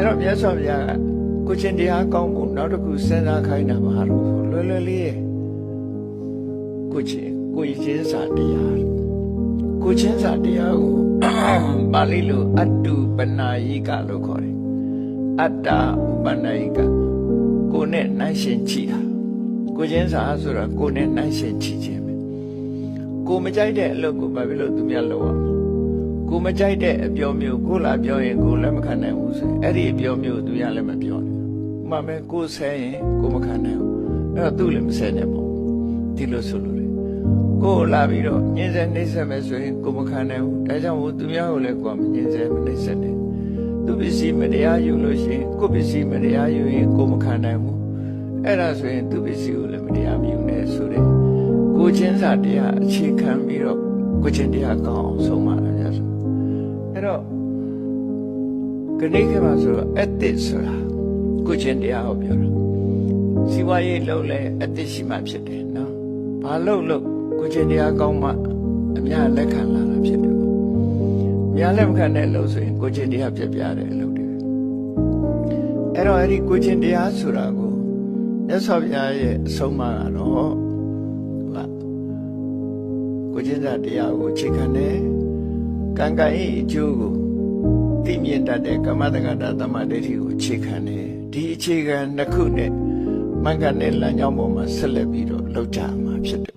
အဲ့တော့မြတ်စွာဘုရားကကိုချင်းတရားကောင်းဖို့နောက်တစ်ခုစဉ်းစားခိုင်းတာပါလို့ဆိုလွယ်လွယ်လေးရဲ့ကိုချင်းကိုရချင်းစာတရားကိုချင်းစာတရားကိုပါဠိလိုအတုပနာယိကလို့ခေါ်တယ်အတ္တဥပနာယိကကိုနဲ့နိုင်ရှင်ချီတာကိုချင်းစာဆိုတာကိုနဲ့နိုင်ရှင်ချီခြင်းပဲကိုမကြိုက်တဲ့အလုပ်ကိုဘာဖြစ်လို့သူများလုပ်ရမလဲ ကိုမကြိုက်တဲ့အပြောမျိုးကိုလာပြောရင်ကိုလည်းမခံနိုင်ဘူးဆိုရင်အဲ့ဒီအပြောမျိုးသူရလည်းမပြောနဲ့။မှန်ပဲကိုဆဲရင်ကိုမခံနိုင်ဘူး။အဲ့တော့သူလည်းမဆဲနဲ့ပေါ့။ဒီလိုဆိုလို့လေ။ကိုလာပြီးတော့ညင်စဲနှိမ့်ဆက်မယ်ဆိုရင်ကိုမခံနိုင်ဘူး။ဒါကြောင့်မို့သူများကိုလည်းကိုကမညင်စဲမနှိမ့်ဆက်နဲ့။သူပစ္စည်းမတရားယူလို့ရှိရင်ကိုပစ္စည်းမတရားယူရင်ကိုမခံနိုင်ဘူး။အဲ့ဒါဆိုရင်သူပစ္စည်းကိုလည်းမတရားမယူနဲ့ဆိုတဲ့ကိုချင်းစာတရားအခြေခံပြီးတော့ကိုချင်းတရားကောင်းအောင်ဆုံးမ ခဏိခေတ်မှာဆိုတော့ ethics ဆိုတာကိုချင်းတရားကိုပြောတာစီဝါရေးလုံးလဲ ethics ရှိမှဖြစ်တယ်နော်ဘာလို့လို့ကိုချင်းတရားကောင်းမှအများလက်ခံလာတာဖြစ်တယ်ပေါ့အများလက်မခံတဲ့လို့ဆိုရင်ကိုချင်းတရားပြပြတယ်လို့တယ်အဲ့တော့အဲ့ဒီကိုချင်းတရားဆိုတာကိုမြတ်စွာဘုရားရဲ့အဆုံးအမကတော့ဟာကိုချင်းစာတရားကိုအခြေခံတယ်ကံကံ၏အကျိုးကို သိမြင်တတ်တဲ့ကမ္မတက္ကတာသမ္မာဒိဋ္ဌိကိုအခြေခံတယ်ဒီအခြေခံနှစ်ခုနဲ့မင်္ဂနဲ့လမ်းကြောင်းပေါ်မှာဆက်လက်ပြီးတော့လောက်ကြမှာဖြစ်တယ်